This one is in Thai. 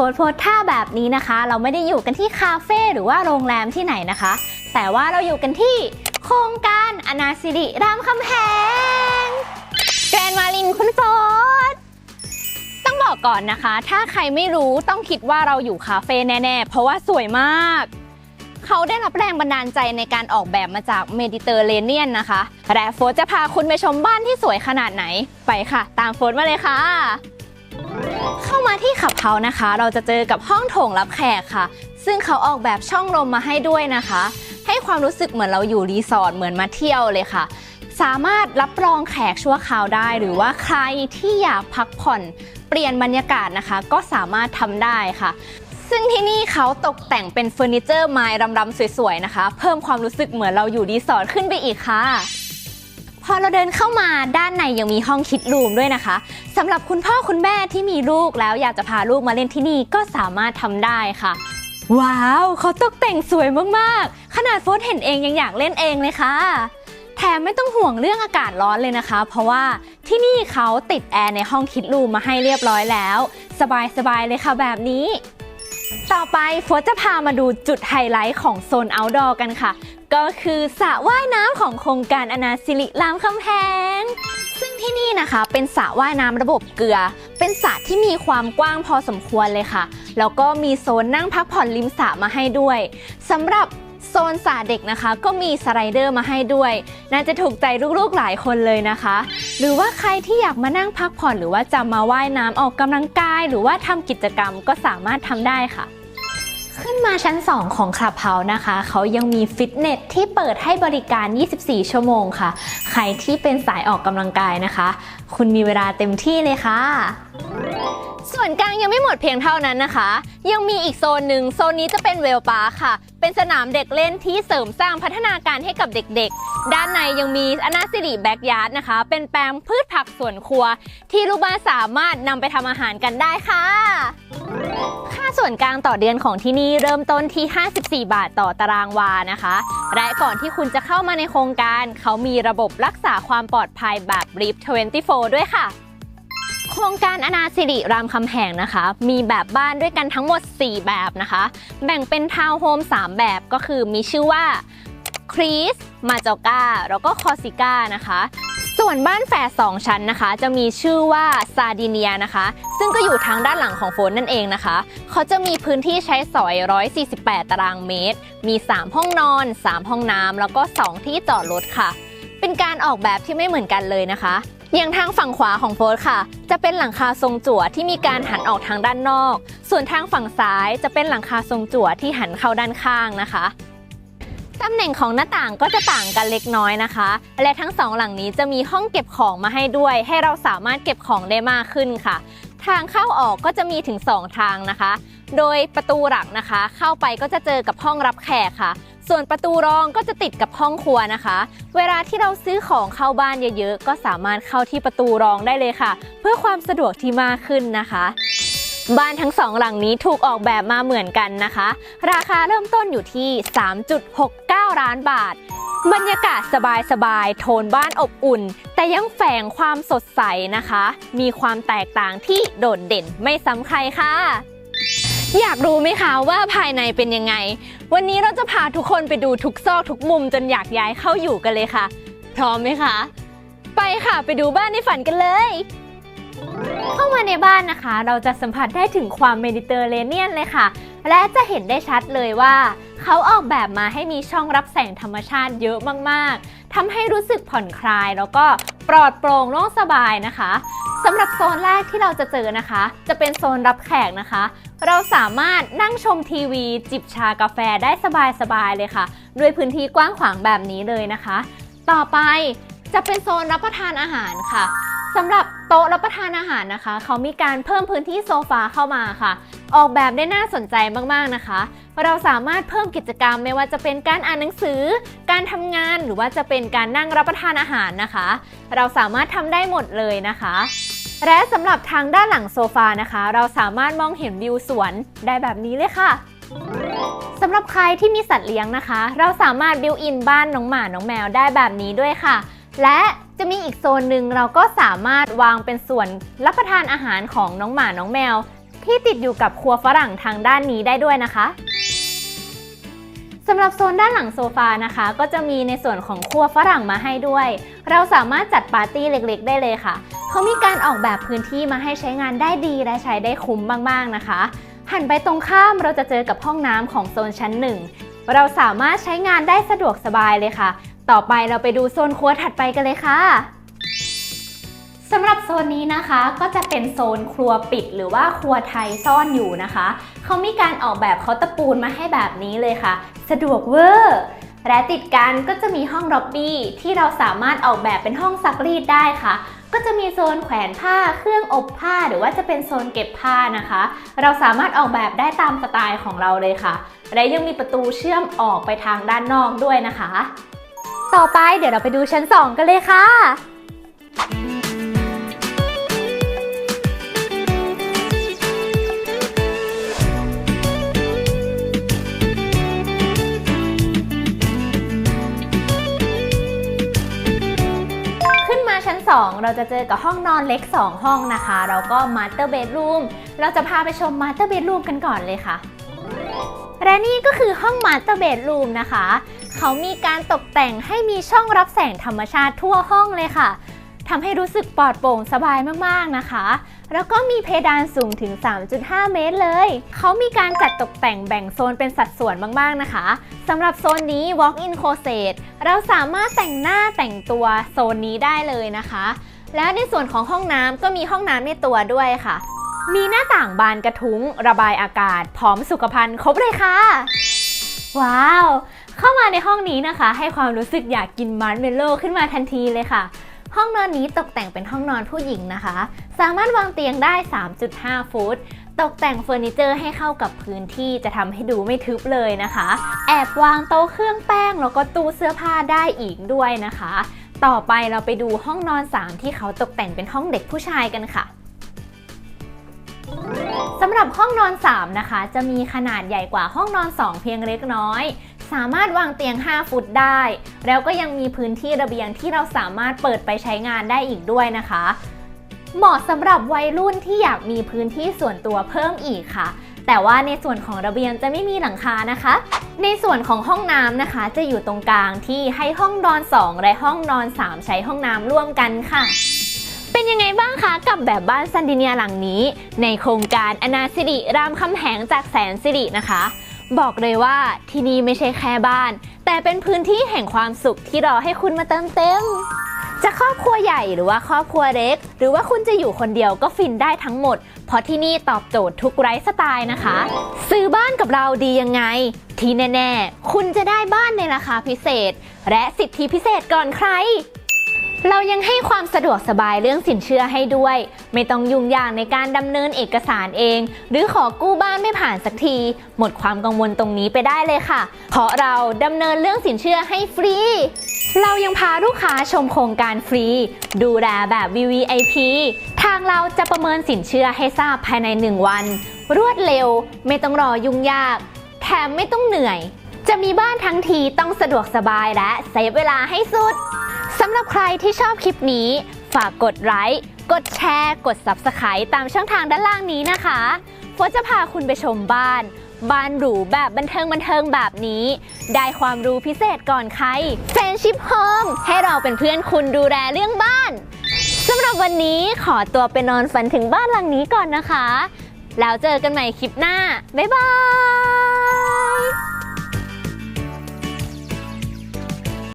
โฟร์โพสท่าแบบนี้นะคะ เราไม่ได้อยู่กันที่คาเฟ่หรือว่าโรงแรมที่ไหนนะคะ แต่ว่าเราอยู่กันที่โครงการอนาสิริรามคำแหงแกรนมารินคุณโฟร์ต้องบอกก่อนนะคะ ถ้าใครไม่รู้ต้องคิดว่าเราอยู่คาเฟ่แน่ๆ เพราะว่าสวยมาก เขาได้รับแรงบันดาลใจในการออกแบบมาจากเมดิเตอร์เรเนียนนะคะและโฟร์จะพาคุณไปชมบ้านที่สวยขนาดไหนไปค่ะ ตามโฟร์มาเลยค่ะ เข้ามาที่ขับเฮานะคะ เราจะเจอกับห้องโถงรับแขกค่ะ ซึ่งเขาออกแบบช่องลมมาให้ด้วยนะคะ ให้ความรู้สึกเหมือนเราอยู่รีสอร์ทเหมือนมาเที่ยวเลยค่ะ สามารถรับรองแขกชั่วคราวได้ หรือว่าใครที่อยากพักผ่อนเปลี่ยนบรรยากาศนะคะ ก็สามารถทำได้ค่ะซึ่งที่นี่เขาตกแต่งเป็นเฟอร์นิเจอร์ไม้รำๆสวยๆนะคะ เพิ่มความรู้สึกเหมือนเราอยู่รีสอร์ทขึ้นไปอีกค่ะ พอเราเดินเข้ามาด้านในยังมีห้องคิดรูมด้วยนะคะสำหรับคุณพ่อคุณแม่ที่มีลูกแล้วอยากจะพาลูกมาเล่นที่นี่ก็สามารถทำได้ค่ะ ว้าวเขาตกแต่งสวยมากๆ ขนาดโฟสเห็นเองยังอยากเล่นเองเลยค่ะแถมไม่ต้องห่วงเรื่องอากาศร้อนเลยนะคะ เพราะว่าที่นี่เขาติดแอร์ในห้องคิดรูมมาให้เรียบร้อยแล้ว สบายๆเลยค่ะแบบนี้ ต่อไปโฟสจะพามาดูจุดไฮไลท์ของโซน outdoor กันค่ะ ก็คือสระว่ายน้ำของโครงการอนาสิริรามคำแหงซึ่งที่นี่นะคะเป็นสระว่ายน้ำระบบเกลือ เป็นสระที่มีความกว้างพอสมควรเลยค่ะ แล้วก็มีโซนนั่งพักผ่อนริมสระมาให้ด้วยสำหรับโซนสระเด็กนะคะ ก็มีสไลเดอร์มาให้ด้วย น่าจะถูกใจลูกๆหลายคนเลยนะคะ หรือว่าใครที่อยากมานั่งพักผ่อนหรือว่าจะมาว่ายน้ำออกกำลังกาย หรือว่าทำกิจกรรมก็สามารถทำได้ค่ะ ขึ้นมาชั้น 2 ของคลับเฮาส์นะคะ เขายังมีฟิตเนสที่เปิดให้บริการ 24 ชั่วโมงค่ะ ใครที่เป็นสายออกกำลังกายนะคะ คุณมีเวลาเต็มที่เลยค่ะ ส่วนกลางยังไม่หมดเพียงเท่านั้นนะคะ ยังมีอีกโซนหนึ่งโซนนี้จะเป็นเวลปาร์ค่ะ เป็นสนามเด็กเล่นที่เสริมสร้างพัฒนาการให้กับเด็กๆ ด้านในยังมีอนาสิริแบ็กยาร์ดนะคะ เป็นแปลงพืชผักสวนครัว ที่ลูกบ้านสามารถนำไปทำอาหารกันได้ค่ะ ค่าส่วนกลางต่อเดือนของที่นี่เริ่มต้นที่ 54 บาทต่อตารางวานะคะ และก่อนที่คุณจะเข้ามาในโครงการ เขามีระบบรักษาความปลอดภัยแบบ RIP 24 ด้วยค่ะ ครงการอนาสิริรามคำแหงนะคะ มีแบบบ้านด้วยกันทั้งหมด 4 แบบนะคะ แบ่งเป็นทาวน์โฮม 3 แบบก็คือมีชื่อว่าครีสมาจอกาแล้วก็คอซิก้านะคะ ส่วนบ้านแฝด2ชั้นนะคะ จะมีชื่อว่าซาดิเนียนะคะ ซึ่งก็อยู่ทางด้านหลังของโฟนนั่นเองนะคะ เขาจะมีพื้นที่ใช้สอย 148 ตารางเมตร มี 3 ห้องนอน 3 ห้องน้ำแล้วก็ 2 ที่จอดรถค่ะ เป็นการออกแบบที่ไม่เหมือนกันเลยนะคะ อย่างทางฝั่งขวาของโฟร์ค่ะ จะเป็นหลังคาทรงจั่วที่มีการหันออกทางด้านนอก ส่วนทางฝั่งซ้ายจะเป็นหลังคาทรงจั่วที่หันเข้าด้านข้างนะคะตำแหน่งของหน้าต่างก็จะต่างกันเล็กน้อยนะคะ และทั้งสองหลังนี้จะมีห้องเก็บของมาให้ด้วย ให้เราสามารถเก็บของได้มากขึ้นค่ะ ทางเข้าออกก็จะมีถึง 2 ทางนะคะ โดยประตูหลักนะคะ เข้าไปก็จะเจอกับห้องรับแขกค่ะ ส่วนประตูรองก็จะติดกับห้องครัวนะคะ เวลาที่เราซื้อของเข้าบ้านเยอะๆ ก็สามารถเข้าที่ประตูรองได้เลยค่ะ เพื่อความสะดวกที่มากขึ้นนะคะ บ้านทั้งสองหลังนี้ถูกออกแบบมาเหมือนกันนะคะ ราคาเริ่มต้นอยู่ที่ 3.69 ล้านบาท บรรยากาศสบายๆ โทนบ้านอบอุ่น แต่ยังแฝงความสดใสนะคะ มีความแตกต่างที่โดดเด่นไม่ซ้ำใครค่ะ อยากรู้ไหมคะว่าภายในเป็นยังไง วันนี้เราจะพาทุกคนไปดูทุกซอกทุกมุมจนอยากย้ายเข้าอยู่กันเลยค่ะ พร้อมไหมคะ ไปค่ะไปดูบ้านในฝันกันเลย เข้ามาในบ้านนะคะ เราจะสัมผัสได้ถึงความเมดิเตอร์เรเนียนเลยค่ะ และจะเห็นได้ชัดเลยว่า เขาออกแบบมาให้มีช่องรับแสงธรรมชาติเยอะมากๆทำให้รู้สึกผ่อนคลายแล้วก็ปลอดโปร่งโล่งสบายนะคะำหรับโซนแรกที่เราจะเจอนะคะ จะเป็นโซนรับแขกนะคะ เราสามารถนั่งชมทีวี จิบชากาแฟได้สบายๆเลยค่ะ ด้วยพื้นที่กว้างขวางแบบนี้เลยนะคะ ต่อไปจะเป็นโซนรับประทานอาหารค่ะสำหรับโต๊ะรับประทานอาหารนะคะ เขามีการเพิ่มพื้นที่โซฟาเข้ามาค่ะ ออกแบบได้น่าสนใจมากๆนะคะ เราสามารถเพิ่มกิจกรรมไม่ว่าจะเป็นการอ่านหนังสือ การทำงานหรือว่าจะเป็นการนั่งรับประทานอาหารนะคะ เราสามารถทำได้หมดเลยนะคะ และสำหรับทางด้านหลังโซฟานะคะ เราสามารถมองเห็นวิวสวนได้แบบนี้เลยค่ะสำหรับใครที่มีสัตว์เลี้ยงนะคะ เราสามารถบิวอินบ้านน้องหมา น้องแมวได้แบบนี้ด้วยค่ะ และจะมีอีกโซนหนึ่งเราก็สามารถวางเป็นส่วนรับประทานอาหารของน้องหมา น้องแมวทที่ติดอยู่กับครัวฝรั่งทางด้านนี้ได้ด้วยนะคะสำหรับโซนด้านหลังโซฟานะคะ ก็จะมีในส่วนของครัวฝรั่งมาให้ด้วย เราสามารถจัดปาร์ตี้เล็กๆ ได้เลยค่ะ เขามีการออกแบบพื้นที่มาให้ใช้งานได้ดีและใช้ได้คุ้มมากๆนะคะ หันไปตรงข้ามเราจะเจอกับห้องน้ำของโซนชั้นหนึ่งเราสามารถใช้งานได้สะดวกสบายเลยค่ะ ต่อไปเราไปดูโซนครัวถัดไปกันเลยค่ะสำหรับโซนนี้นะคะก็จะเป็นโซนครัวปิดหรือว่าครัวไทยซ่อนอยู่นะคะ เขามีการออกแบบเคาตอร์ปูนมาให้แบบนี้เลยค่ะ สะดวกเวอร์และติดกันก็จะมีห้องล็อบบี้ที่เราสามารถออกแบบเป็นห้องซักรีดได้ค่ะ ก็จะมีโซนแขวนผ้า เครื่องอบผ้า หรือว่าจะเป็นโซนเก็บผ้านะคะ เราสามารถออกแบบได้ตามสไตล์ของเราเลยค่ะ และยังมีประตูเชื่อมออกไปทางด้านนอกด้วยนะคะ ต่อไปเดี๋ยวเราไปดูชั้น 2 กันเลยค่ะ ชั้น 2 เราจะเจอกับห้องนอนเล็ก 2 ห้องนะคะ แล้วก็มาสเตอร์เบดรูมเราจะพาไปชมมาสเตอร์เบดรูมกันก่อนเลยค่ะ และนี่ก็คือห้องมาสเตอร์เบดรูมนะคะ เขามีการตกแต่งให้มีช่องรับแสงธรรมชาติทั่วห้องเลยค่ะ ทำให้รู้สึกปลอดโปร่งสบายมากๆนะคะ แล้วก็มีเพดานสูงถึง 3.5 เมตรเลย เขามีการจัดตกแต่งแบ่งโซนเป็นสัดส่วนมากๆนะคะสำหรับโซนนี้ Walk-in Closet เราสามารถแต่งหน้าแต่งตัวโซนนี้ได้เลยนะคะ แล้วในส่วนของห้องน้ำก็มีห้องน้ำในตัวด้วยค่ะ มีหน้าต่างบานกระทุ้ง ระบายอากาศ พร้อมสุขภัณฑ์ครบเลยค่ะ ว้าว เข้ามาในห้องนี้นะคะ ให้ความรู้สึกอยากกินมาร์ชเมลโล่ขึ้นมาทันทีเลยค่ะ ห้องนอนนี้ตกแต่งเป็นห้องนอนผู้หญิงนะคะ สามารถวางเตียงได้ 3.5 ฟุต ตกแต่งเฟอร์นิเจอร์ให้เข้ากับพื้นที่จะทำให้ดูไม่ทึบเลยนะคะ แอบวางโต๊ะเครื่องแป้งแล้วก็ตู้เสื้อผ้าได้อีกด้วยนะคะ ต่อไปเราไปดูห้องนอน 3 ที่เขาตกแต่งเป็นห้องเด็กผู้ชายกันค่ะสำหรับห้องนอน 3 นะคะ จะมีขนาดใหญ่กว่าห้องนอน 2 เพียงเล็กน้อย สามารถวางเตียง 5 ฟุตได้ แล้วก็ยังมีพื้นที่ระเบียงที่เราสามารถเปิดไปใช้งานได้อีกด้วยนะคะ เหมาะสำหรับวัยรุ่นที่อยากมีพื้นที่ส่วนตัวเพิ่มอีกค่ะ แต่ว่าในส่วนของระเบียงจะไม่มีหลังคานะคะ ในส่วนของห้องน้ำนะคะ จะอยู่ตรงกลางที่ให้ห้องนอน 2 และห้องนอน 3 ใช้ห้องน้ำร่วมกันค่ะเป็นยังไงบ้างคะกับแบบบ้านซันดิเนียหลังนี้ ในโครงการอนาสิริรามคำแหงจากแสนสิรินะคะ บอกเลยว่าที่นี่ไม่ใช่แค่บ้าน แต่เป็นพื้นที่แห่งความสุขที่รอให้คุณมาเติมเต็ม จะครอบครัวใหญ่หรือว่าครอบครัวเล็ก หรือว่าคุณจะอยู่คนเดียวก็ฟินได้ทั้งหมด เพราะที่นี่ตอบโจทย์ทุกไลฟ์สไตล์นะคะ ซื้อบ้านกับเราดียังไง ที่แน่ ๆ คุณจะได้บ้านในราคาพิเศษ และสิทธิพิเศษก่อนใคร เรายังให้ความสะดวกสบายเรื่องสินเชื่อให้ด้วย ไม่ต้องยุ่งยากในการดำเนินเอกสารเอง หรือขอกู้บ้านไม่ผ่านสักที หมดความกังวลตรงนี้ไปได้เลยค่ะ เพราะเราดำเนินเรื่องสินเชื่อให้ฟรี เรายังพาลูกค้าชมโครงการฟรี ดูแลแบบ VVIP ทางเราจะประเมินสินเชื่อให้ทราบภายใน 1 วัน รวดเร็ว ไม่ต้องรอยุ่งยาก แถมไม่ต้องเหนื่อย จะมีบ้านทั้งทีต้องสะดวกสบายและเซฟเวลาให้สุด สำหรับใครที่ชอบคลิปนี้ ฝากกดไลค์กดแชร์ กด Subscribe ตามช่องทางด้านล่างนี้นะคะฟจะพาคุณไปชมบ้าน บ้านหรูแบบบันเทิงบันเทิงแบบนี้ ได้ความรู้พิเศษก่อนใครเฟนชิพโฮมให้เราเป็นเพื่อนคุณดูแลเรื่องบ้านสำหรับวันนี้ขอตัวไปนอนฝันถึงบ้านหลังนี้ก่อนนะคะ แล้วเจอกันใหม่คลิปหน้า บ๊ายบาย